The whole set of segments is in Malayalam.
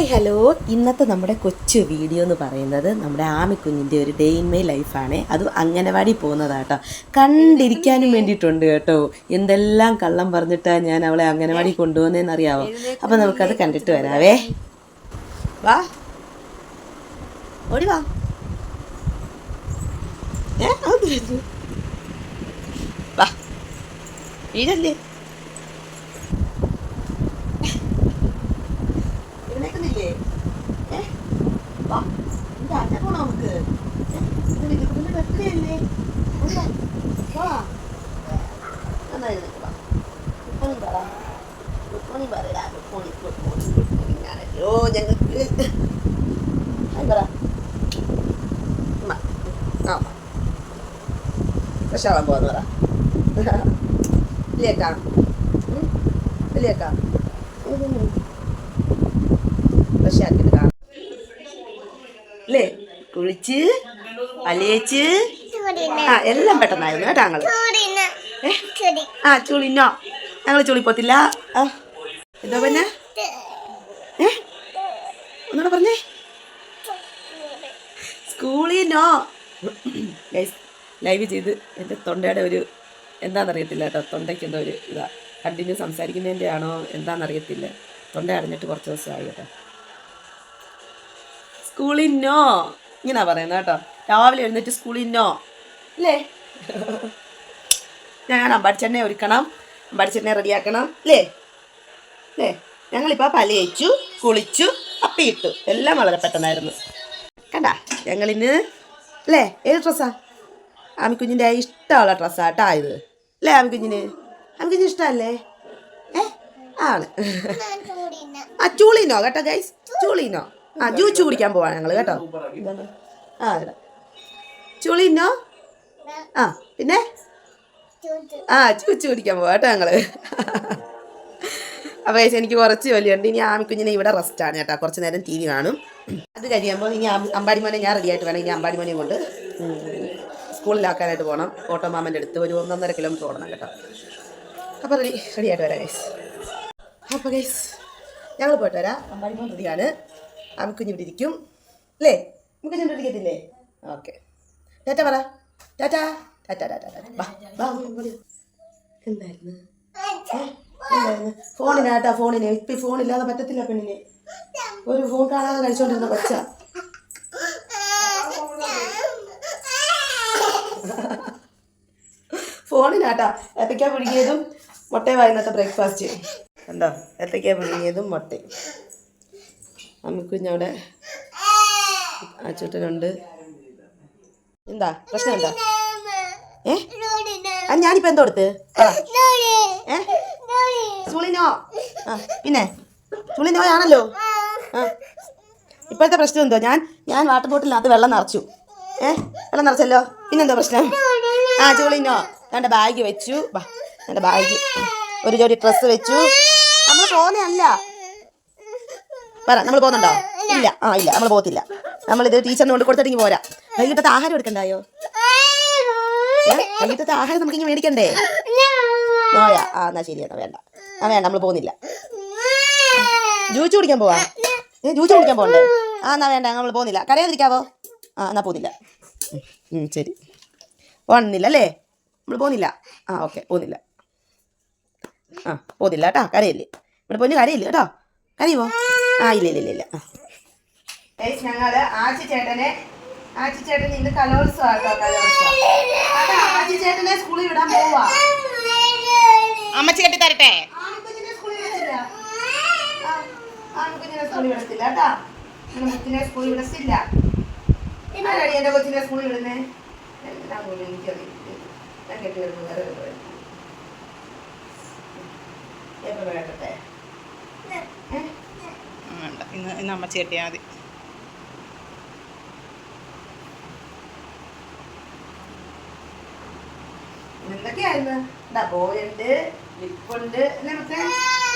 ഹായ് ഹലോ ഇന്നത്തെ നമ്മുടെ കൊച്ചു വീഡിയോ എന്ന് പറയുന്നത് നമ്മുടെ ആമിക്കുഞ്ഞിന്റെ ഒരു ഡേ ഇൻ മൈ ലൈഫാണ് അത് അംഗനവാടി പോകുന്നതാട്ടോ. കണ്ടിരിക്കാനും വേണ്ടിയിട്ടുണ്ട് കേട്ടോ. എന്തെല്ലാം കള്ളം പറഞ്ഞിട്ടാണ് ഞാൻ അവളെ അംഗനവാടി കൊണ്ടുപോകുന്നതെന്ന് അറിയാവോ അപ്പം നമുക്കത് കണ്ടിട്ട് വരാവേ. വാ. ഓടി വാ. ഏ വാ. വീടല്ലേ എഴുന്നേക്കുന്നില്ലേ ഏ? വാ. എന്താ, അച്ഛൻ പോണോ നമുക്ക്? ഏ? ഇത് വിജയകുട്ടന്റെ birthday അല്ലേ? എന്താ? വാ. എന്നാ എഴുന്നേക്ക് വാ. Morning പറ. Morning, good morning, good morning. ഞാനല്ലോ ഞങ്ങൾക്ക് പറ. ആവാൻ പോവാന്ന് പറ ഇല്ലേക്കാ? ഇല്ലേക്കാ ആക്കിയിട്ട് കാണാം അല്ലേ കുളിച്ച് അലയിച്ച് ആ എല്ലാം പെട്ടെന്നായിരുന്നു കേട്ടോ ഞങ്ങൾ ഏ? ആ ചുളിനോ ഞങ്ങൾ ചുളിപ്പോത്തില്ല എന്തോ പിന്നെ? ഏ? ഒന്നുകൂടെ പറഞ്ഞേ. സ്കൂളിനോ ഗൈസ് ലൈവ് ചെയ്ത് എന്റെ തൊണ്ടയുടെ ഒരു എന്താണെന്നറിയത്തില്ല കേട്ടോ. തൊണ്ടയ്ക്ക് എന്തോ ഒരു ഇതാ. കണ്ടിന്യൂ സംസാരിക്കുന്നതിന്റെ ആണോ എന്താണെന്നറിയത്തില്ല തൊണ്ട അടഞ്ഞിട്ട് കുറച്ച് ദിവസമായി കേട്ടോ. സ്കൂളിൽ നോ. ഇങ്ങനെ പറയുന്നത് കേട്ടോ. രാവിലെ എഴുന്നേറ്റ് സ്കൂളിൽ നോ. അല്ലേ ഞാൻ അമ്പാടിച്ചെണ്ണ ഒരുക്കണം. അമ്പാടിച്ചെണ്ണ റെഡിയാക്കണം. അല്ലേ അല്ലേ ഞങ്ങളിപ്പോൾ പലയിച്ചു കുളിച്ചു അപ്പിയിട്ടു എല്ലാം വളരെ പെട്ടെന്നായിരുന്നു. കണ്ട? ഞങ്ങളിന്ന് അല്ലേ ഏത് ഡ്രസ്സാ? ആമിക്കുഞ്ഞിന്റെ ഇഷ്ടമുള്ള ഡ്രസ്സാ കേട്ടോ ഇത്. അല്ലേ ആമിക്കുഞ്ഞിന്? ആമിക്കുഞ്ഞിന് ഇഷ്ടമല്ലേ? ഏ? ആണ്. ആ ചൂളിനോ കേട്ടോ ഗൈസ് ചൂളിനോ. ആ ജ്യൂസ് കുടിക്കാൻ പോവാ ഞങ്ങൾ കേട്ടോ. ആ ചൂളിനോ? ആ പിന്നെ? ആ ചൂച്ചു കുടിക്കാൻ പോവാ കേട്ടോ ഞങ്ങൾ. അപ്പോൾ ചേച്ചി എനിക്ക് കുറച്ച് ജോലിയുണ്ട്. ഇനി ആമിക്കുഞ്ഞിനെ ഇവിടെ ആണ് കേട്ടോ. കുറച്ച് നേരം ടി വി കാണും. അത് കഴിയുമ്പോൾ ഇനി അമ്പാടി മോനെ ഞാൻ റെഡി ആയിട്ട് വേണം. ഇനി അമ്പാടിമോനെയും കൊണ്ട് സ്കൂളിലാക്കാനായിട്ട് പോകണം ഓട്ടോ മാമന്റെ അടുത്ത് ഒരു ഒന്നൊന്നര കിലോമീറ്റർ ഓടണം കേട്ടോ. അപ്പോൾ റെഡി റെഡി ആയിട്ട് വരാം ഗൈസ് അപ്പോൾ ഗൈസ് ഞങ്ങൾ പോയിട്ട് വരാം. അമ്പാടിമോൻ റെഡിയാണ് അമ്മുക്കുഞ്ഞ് ഇവിടെ ഇരിക്കും. അല്ലേ നമുക്ക് ഞാൻ റെഡി ഇരിക്കത്തില്ലേ? ഓക്കെ. ടാറ്റ പറ. ടാറ്റ. എന്തായിരുന്നു? ഫോണിനാട്ടാ ഫോണിന് ഇപ്പം ഫോണില്ലാതെ പറ്റത്തില്ല പെണ്ണിന്. ഒരു ഫോൺ കാണാതെ കഴിച്ചോണ്ടിരുന്ന പച്ച ഫോണിനാട്ടാ ഏത്തക്ക പുഴുങ്ങിയതും മുട്ടയും വായുന്നത്തെ ബ്രേക്ക്ഫാസ്റ്റ്. കണ്ടോ പിടിക്കിയതും പുഴുങ്ങിയതും മുട്ടയും അമ്മിക്കുഞ്ഞവിടെ അച്ചൂട്ടനുണ്ട് എന്താ പ്രശ്നം എന്താ ഏ? ഞാനിപ്പോ എന്തോ എടുത്ത്? സുളിനോ? പിന്നെ? സുളിനോ ആണല്ലോ? ഇപ്പോഴത്തെ പ്രശ്നം എന്തോ? ഞാൻ ഞാൻ വാട്ടർ ബോട്ടിലിനകത്ത് വെള്ളം നിറച്ചു. ഏ? വെള്ളം നിറച്ചല്ലോ? പിന്നെന്തോ പ്രശ്നം? ആ ചുളിനോ എന്റെ ബാഗ് വെച്ചു. ബാ എന്റെ ബാഗ്. ഒരു ജോഡി ഡ്രസ്സ് വെച്ചു. നമ്മൾ പോകുന്നതല്ല പറ നമ്മൾ പോകുന്നുണ്ടോ ഇല്ല. ആ ഇല്ല. നമ്മൾ പോകത്തില്ല. നമ്മളിത് ടീച്ചറിന് കൊണ്ട് കൊടുത്തിട്ടെങ്കിൽ പോരാ. വൈകിട്ടത്തെ ആഹാരം എടുക്കണ്ടായോ? വൈകിട്ടത്തെ ആഹാരം നമുക്ക് ഇനി മേടിക്കണ്ടേ നോയാ. ആ എന്നാ ശരി എന്നാ വേണ്ട. ആ വേണ്ട നമ്മൾ പോകുന്നില്ല. ജ്യൂസ് കുടിക്കാൻ പോവാ? ഏ ജ്യൂസ് കുടിക്കാൻ പോകണ്ടേ ആ എന്നാ വേണ്ട നമ്മൾ പോകുന്നില്ല. കരയാതിരിക്കാവോ ആ എന്നാ പോകുന്നില്ല. ശരി. പോകണമെന്നില്ല അല്ലേ? നമ്മൾ പോകുന്നില്ല. ആ ഓക്കെ പോകുന്നില്ല. ആ പോകുന്നില്ല കേട്ടോ കരയില്ലേ? ഇവിടെ പോയി കരയില്ല കേട്ടോ? കരയുമോ ആ ഇല്ല ഇല്ല ഇല്ല ഇല്ല. ഞങ്ങൾ ആച്ചി ചേട്ടനെ ആച്ചി ചേട്ടൻ ഇന്ന് കലോത്സവം കേട്ടോ കലോത്സവം അപ്പൊ ആച്ചി ചേട്ടനെ സ്കൂളിൽ വിടാൻ പോവാ. അമ്മച്ചി കെട്ടി തരട്ടെ. ആൺകുഞ്ഞിനെ സ്കൂളിൽ വിടത്തില്ല. കേട്ടാ. മുത്തിനെ സ്കൂളിൽ വിടത്തില്ല. ആരാടി എന്റെ കൊച്ചിനെ സ്കൂളിൽ വിടുന്നേ? എന്നാ പോലും എനിക്കറിയില്ല. ഞാൻ കെട്ടി വരുന്നു വേറെ ഒരു വഴി. എപ്പോ വേണ്ടത്തെ ഇന്ന് ഇന്ന് അമ്മച്ചി കെട്ടിയാൽ മതി. എവിടേക്കായിരുന്നു എന്താ ബോയുണ്ട് ലിപ്പുണ്ട്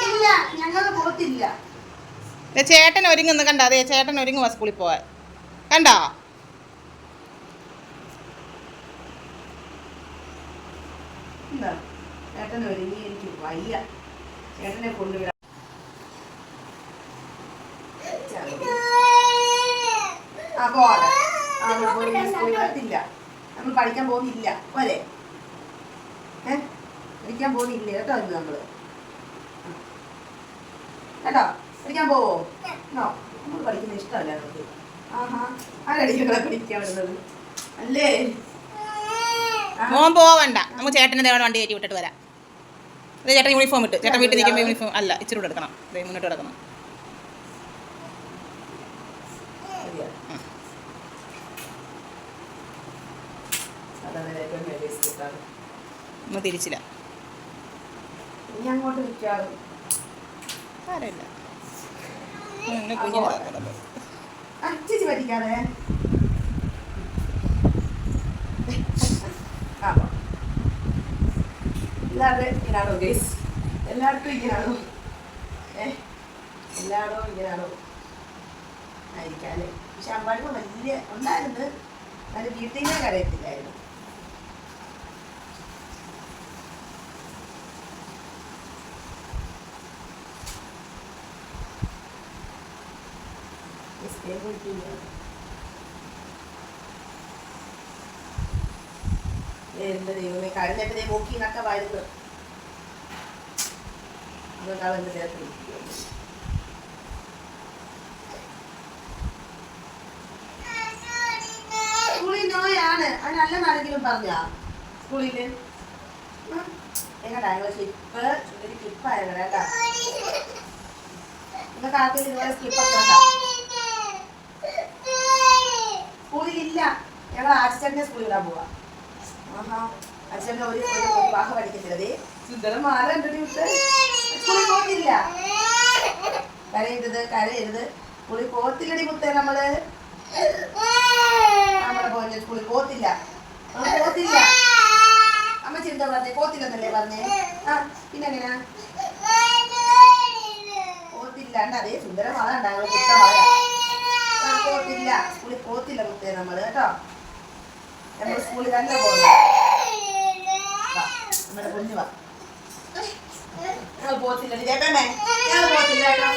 ഇല്ല ഞങ്ങൾ പോത്തില്ല ചേട്ടൻ ഒരുങ്ങുന്നു കണ്ടോ അതെ ചേട്ടൻ ഒരുങ്ങുവാ സ്കൂളിൽ പോവാൻ കണ്ടോ ചേട്ടൻ ഒരുങ്ങി എനിക്ക് വയ്യ ചേട്ടനെ കൊണ്ടുവിടാം അപ്പോൾ നമ്മൾ പഠിക്കാൻ പോകുന്നില്ല പോലെ പഠിക്കാൻ പോകുന്നില്ല? കേട്ടോ ഇന്ന് നമ്മൾ. കേട്ടോ? പഠിക്കാൻ പോവോ? നമ്മൾ നമ്മൾ പഠിക്കുന്ന ഇഷ്ടമല്ല നമുക്ക് ആഹാ. ആരടി വരുന്നത് അല്ലേ. മോൻ പോവണ്ട നമുക്ക് ചേട്ടനെ വണ്ടി കയറ്റി വിട്ടിട്ട് വരാം. അതെ ചേട്ടൻ യൂണിഫോം ഇട്ട്. ചേട്ടൻ വീട്ടിൽ നിൽക്കുമ്പോൾ യൂണിഫോം അല്ല ഇച്ചിരി കൂടെ എടുക്കണം. അതെ മുന്നോട്ട് കിടക്കണം ഒന്ന് തിരിച്ചില്ല. ഇനി അങ്ങോട്ട് സാരമില്ല എന്നെ കുഞ്ഞിനെ അച്ഛി പറ്റിക്കാതെ ആ പോ. എല്ലാവരും ഇങ്ങനാണോ ഗേസ്? എല്ലായിടത്തും ഇങ്ങനാണോ? ഏ? എല്ലായിടവും ഇങ്ങനാണോ? ആയിരിക്കാം അല്ലേ? പക്ഷെ അമ്പാടുമ്പോൾ വലിയ ഉണ്ടായിരുന്നു അത് വീട്ടിൽ നിന്നേ കരയത്തില്ലായിരുന്നു. എന്ത് ദൈവമേ കഴിഞ്ഞിട്ട് ദൈവം നോക്കിന്നൊക്കെ വരുന്നു അതുകൊണ്ട് അവന്റെ ദേഹത്ത്. സ്കൂളിൽ നോയാണ്. അത് നല്ലതാണെങ്കിലും പറഞ്ഞാ. സ്കൂളിൽ എങ്ങടാ ഞങ്ങൾ സ്ലിപ്പ് ഒരു ക്ലിപ്പായിരുന്നു കേട്ടാ. നിങ്ങൾക്ക് ആർക്കും ഇതുപോലെ സ്ലിപ്പൊക്കെ ഉണ്ടോ? ഞങ്ങൾ ആഴ്ചന്റെ സ്കൂളിൽ വിടാൻ പോവാ. ആഹാ. അച്ഛന്റെ ഒരു വിവാഹം പഠിക്കുന്നത് സുന്ദരം മാല കണ്ടടി വിട്ട്. സ്കൂളിൽ പോകത്തില്ല. കരയരുത് കരയരുത്. സ്കൂളിൽ പോകത്തില്ലടി മുത്തേ നമ്മൾ. നമ്മളെ പോയി സ്കൂളിൽ പോകത്തില്ല. പോകത്തില്ല. അമ്മ ചിന്ത പറഞ്ഞേ പോകത്തില്ലെന്നല്ലേ പറഞ്ഞേ? ആ പിന്നെ എങ്ങനെയാ അതേ സുന്ദര മാല ഉണ്ടാകും കുട്ട മാല. പോകത്തില്ല. സ്കൂളിൽ പോകത്തില്ല മുത്തേ നമ്മൾ കേട്ടോ? നമ്മൾ സ്കൂളിൽ തന്നെ പോകുന്നത് നമ്മുടെ കുഞ്ഞു വാ. ഞങ്ങൾ പോകത്തില്ല ചേട്ടനെ? ഞങ്ങൾ പോകത്തില്ല കേട്ടോ.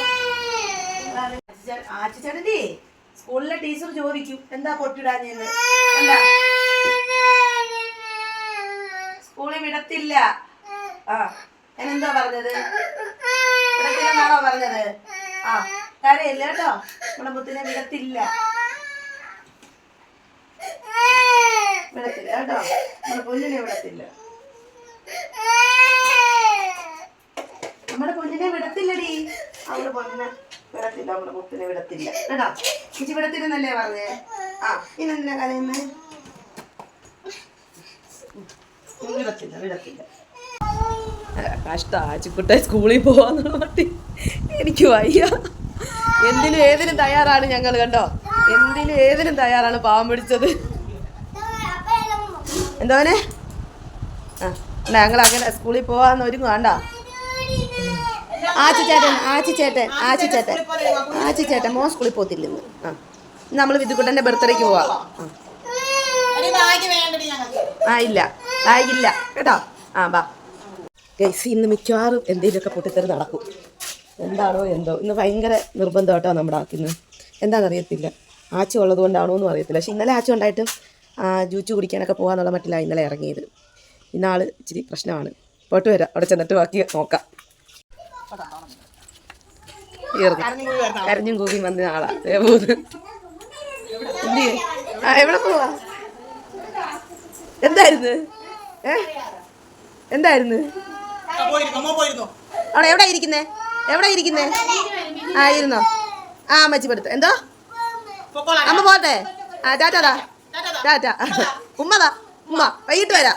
ആച്ചിച്ചേട്ടന്റെ സ്കൂളിലെ ടീച്ചർ ചോദിക്കും എന്താ പൊട്ടിടാഞ്ഞെന്ന്? എന്താ? സ്കൂളിൽ വിടത്തില്ല. ആ ഞാൻ എന്താ പറഞ്ഞത്? വിടത്തില്ലെന്നാണോ പറഞ്ഞത്? ആ കരയില്ല കേട്ടോ. നമ്മുടെ മുത്തിനെ വിടത്തില്ല. വിടത്തില്ല കേട്ടോ. നമ്മുടെ പൊന്നിനെ വിടത്തില്ല. നമ്മുടെ പൊന്നിനെ വിടത്തില്ലടി. അവൾ പൊന്നിനെ വിടത്തില്ല നമ്മുടെ മുത്തിനെ വിടത്തില്ല. കേട്ടോ? ചേച്ചി വിടത്തില്ലെന്നല്ലേ പറഞ്ഞേ? ആ ഇന്നെന്തിനാ കരയുന്നേ വിടത്തില്ല വിടത്തില്ല. കഷ്ട ആച്ചിക്കുട്ട സ്കൂളിൽ പോവാന്നുള്ള പറ്റി എനിക്ക് വയ്യ. എന്തിനും ഏതിനും തയ്യാറാണ് ഞങ്ങൾ കണ്ടോ? എന്തിനും ഏതിനും തയ്യാറാണ് പാവം പിടിച്ചത്. എന്തോനെ ആ ഞങ്ങൾ അങ്ങനെ സ്കൂളിൽ പോവാന്ന് ഒരു വേണ്ട ആച്ചിച്ചേട്ടൻ ആച്ചിച്ചേട്ടൻ ആച്ചിച്ചേട്ടൻ ആച്ചിച്ചേട്ടൻ ആച്ചി ചേട്ടൻ ആച്ചി ചേട്ടൻ മോൻ സ്കൂളിൽ പോത്തില്ലെന്ന് ആ നമ്മൾ വിധുക്കുട്ടന്റെ ബർത്ത്ഡേക്ക് പോവാം. ആ. ഇല്ല ആ ഇല്ല. കേട്ടോ? ആ ബാ. ഗൈസ് ഇന്ന് മിക്കവാറും എന്തെങ്കിലുമൊക്കെ പൊട്ടിത്തെറി നടക്കും. എന്താണോ എന്തോ. ഇന്ന് ഭയങ്കര നിർബന്ധമായിട്ടോ നമ്മുടെ ആക്കിന്ന് എന്താണെന്നറിയത്തില്ല. ആച്ചി ഉള്ളത് കൊണ്ടാണോ എന്നും അറിയത്തില്ല. പക്ഷെ ഇന്നലെ ആച്ച ഉണ്ടായിട്ടും ജ്യൂസ് കുടിക്കാനൊക്കെ പോകാന്നുള്ള മട്ടിലാണ് ഇന്നലെ ഇറങ്ങിയത്. ഇന്നാൾ ഇച്ചിരി പ്രശ്നമാണ്. പോട്ട് വരാം. അവിടെ ചെന്നിട്ട് ബാക്കി നോക്കാം. കരഞ്ഞും കൂകി വന്ന ആളാ. എവിടെ പോവാ? എന്തായിരുന്നു? എന്തായിരുന്നു? അവിടെ എവിടെ ഇരിക്കുന്നേ? എവിടെ ഇരിക്കുന്നേ? ആയിരുന്നോ ആ അമ്മച്ചി എന്തോ? അമ്മ പോട്ടെ. ആ ടാറ്റാ ടാറ്റ. ഉമ്മതാ ഉമ്മ വൈകിട്ട് വരാം.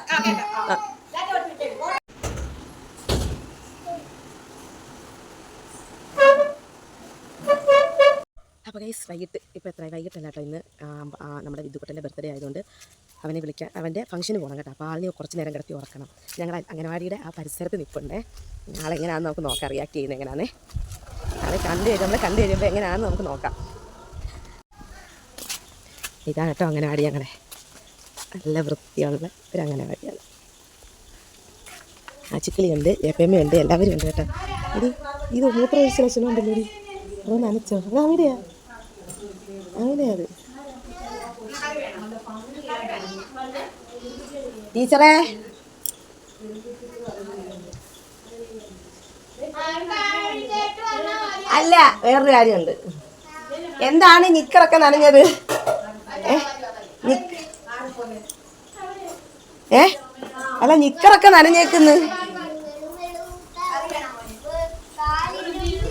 അപ്പോൾ ഗൈസ് വൈകിട്ട് ഇപ്പോൾ എത്ര? വൈകിട്ടല്ല കേട്ടോ ഇന്ന്. നമ്മുടെ വിദ്യുക്കുട്ടന്റെ ബർത്ത്ഡേ ആയതുകൊണ്ട് അവനെ വിളിക്കാൻ അവന്റെ ഫംഗ്ഷന് പോകണം കേട്ടോ. അപ്പോൾ ആളിനെ കുറച്ച് നേരം കിടത്തി ഉറക്കണം. ഞങ്ങൾ അംഗനവാടിയുടെ ആ പരിസരത്ത് നിൽപ്പുണ്ടേ ആളെങ്ങനെയാണെന്ന് നമുക്ക് നോക്കാം. റിയാക്ട് ചെയ്യുന്നത് എങ്ങനെയാണേ ആളെ കണ്ടു കഴിയുമ്പോൾ നമ്മളെ കണ്ടു കഴിയുമ്പോൾ എങ്ങനെയാണെന്ന് നമുക്ക് നോക്കാം. ഇതാണ് കേട്ടോ അംഗനവാടി ഞങ്ങളെ നല്ല വൃത്തിയുള്ള ഒരു അംഗനവാടിയാണ്. എപ്പമ്മ ഉണ്ട് എല്ലാവരും ഉണ്ട് കേട്ടോ. ഇത് ഇത് മൂത്ര ഒഴിച്ച ലക്ഷണം ഉണ്ടല്ലോ ഇത്. അത് നനച്ചോ? അത് അങ്ങനെയാ? അങ്ങനെയാ അത്. ടീച്ചറേ. അല്ല വേറൊരു കാര്യമുണ്ട്. എന്താണ് നിക്കറൊക്കെ നനഞ്ഞത് ഏ? നിക്ക്- ഏ? അല്ല നിക്കറൊക്കെ നനഞ്ഞേക്കുന്നു.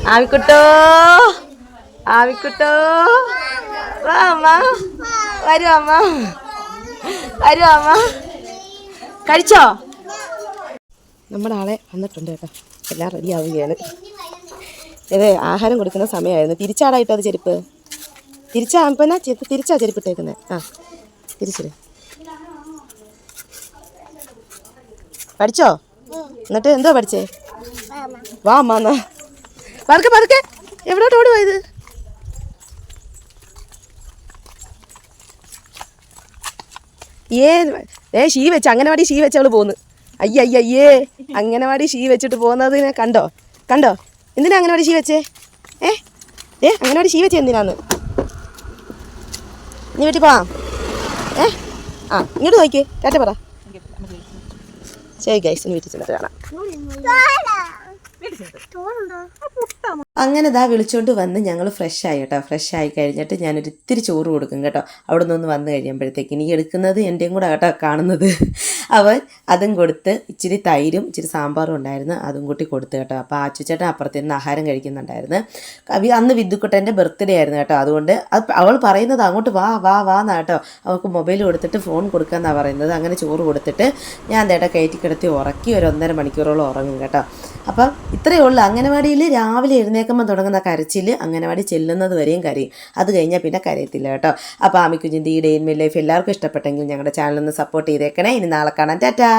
ആവിക്കുട്ടോ. ആവിക്കുട്ടോ. വാ അമ്മ. വരൂ അമ്മ. വരൂ അമ്മ. കഴിച്ചോ? നമ്മുടെ ആളെ വന്നിട്ടുണ്ട് കേട്ടോ. എല്ലാം റെഡി ആവുകയാണ്. ഇത് ആഹാരം കൊടുക്കുന്ന സമയമായിരുന്നു. തിരിച്ചാടായിട്ടോ അത് ചെരുപ്പ്? തിരിച്ചാ പിന്നെ ചെരുപ്പ്? തിരിച്ചാ ചെരുപ്പ് ഇട്ടേക്കുന്നത് ആ തിരിച്ചിട്. പഠിച്ചോ? എന്നിട്ട് എന്തോ പഠിച്ചേ? വാ അമ്മ പതുക്കെ പതുക്കെ. എവിടോട്ട് ഓടി പോയത്? ഏ ഏ ഷീ വെച്ച് അങ്ങനവാടി ഷീ വെച്ച് പോന്ന്. അയ്യ അയ്യ അയ്യേ അങ്ങനവാടി ഷീ വെച്ചിട്ട് പോകുന്നതിനെ കണ്ടോ? കണ്ടോ? എന്തിനാ അങ്ങനവാടി ഷീ വെച്ചേ? ഏ ഏ അങ്ങനവാടി ഷീ വെച്ചേ എന്തിനാന്ന്? നീ വീട്ടിൽ പോവാം. ഏ ആ ഇങ്ങോട്ട് നോക്കിയേ. ടാറ്റ പറ. ശരി ഗൈസ് വീട്ടിൽ ചെന്നിട്ട് കാണാം. അങ്ങനെ ദാ വിളിച്ചുകൊണ്ട് വന്ന് ഞങ്ങൾ ഫ്രഷ് ആയി കേട്ടോ ഫ്രഷ് ആയി കഴിഞ്ഞിട്ട് ഞാനൊരു ഇത്തിരി ചോറ് കൊടുക്കും കേട്ടോ. അവിടെ നിന്ന് വന്ന് കഴിയുമ്പോഴത്തേക്ക്. ഇനി എടുക്കുന്നത് എന്റെയും കൂടെ കേട്ടോ കാണുന്നത്. അവൻ അതും കൊടുത്ത് ഇച്ചിരി തൈരും ഇച്ചിരി സാമ്പാറും ഉണ്ടായിരുന്നു. അതും കൂട്ടി കൊടുത്തു കേട്ടോ. അപ്പോൾ ആച്ചുച്ചേട്ടൻ അപ്പുറത്ത് നിന്ന് ആഹാരം കഴിക്കുന്നുണ്ടായിരുന്നു. അന്ന് വിദ്യുക്കുട്ടന്റെ ബർത്ത്ഡേ ആയിരുന്നു കേട്ടോ. അതുകൊണ്ട് അത് അവൾ പറയുന്നത് അങ്ങോട്ട് വാ വാ വാ എന്നാ കേട്ടോ. അവൾക്ക് മൊബൈൽ കൊടുത്തിട്ട് ഫോൺ കൊടുക്കാമെന്നാണ് പറയുന്നത്. അങ്ങനെ ചോറ് കൊടുത്തിട്ട് ഞാൻ ദേട്ടാ കയറ്റി കിടത്തി ഉറക്കി ഒരു ഒന്നര മണിക്കൂറോളം ഉറങ്ങും കേട്ടോ. അപ്പം ഇത്രയേ ഉള്ളൂ. അംഗനവാടിയിൽ രാവിലെ എഴുന്നേക്കുമ്പോൾ തുടങ്ങുന്ന കരച്ചിൽ അംഗനവാടി ചെല്ലുന്നത് വരെയും കരയും. അത് കഴിഞ്ഞാൽ പിന്നെ കരയത്തില്ല കേട്ടോ. അപ്പോൾ ആമിക്കുഞ്ഞിന്റെ ഈ ഡേ ഇൻ ലൈഫ് എല്ലാവർക്കും ഇഷ്ടപ്പെട്ടെങ്കിൽ ഞങ്ങളുടെ ചാനലൊന്ന് സപ്പോർട്ട് ചെയ്തേക്കണേ. ഇനി നാളെ കാണാം. ടാറ്റാ.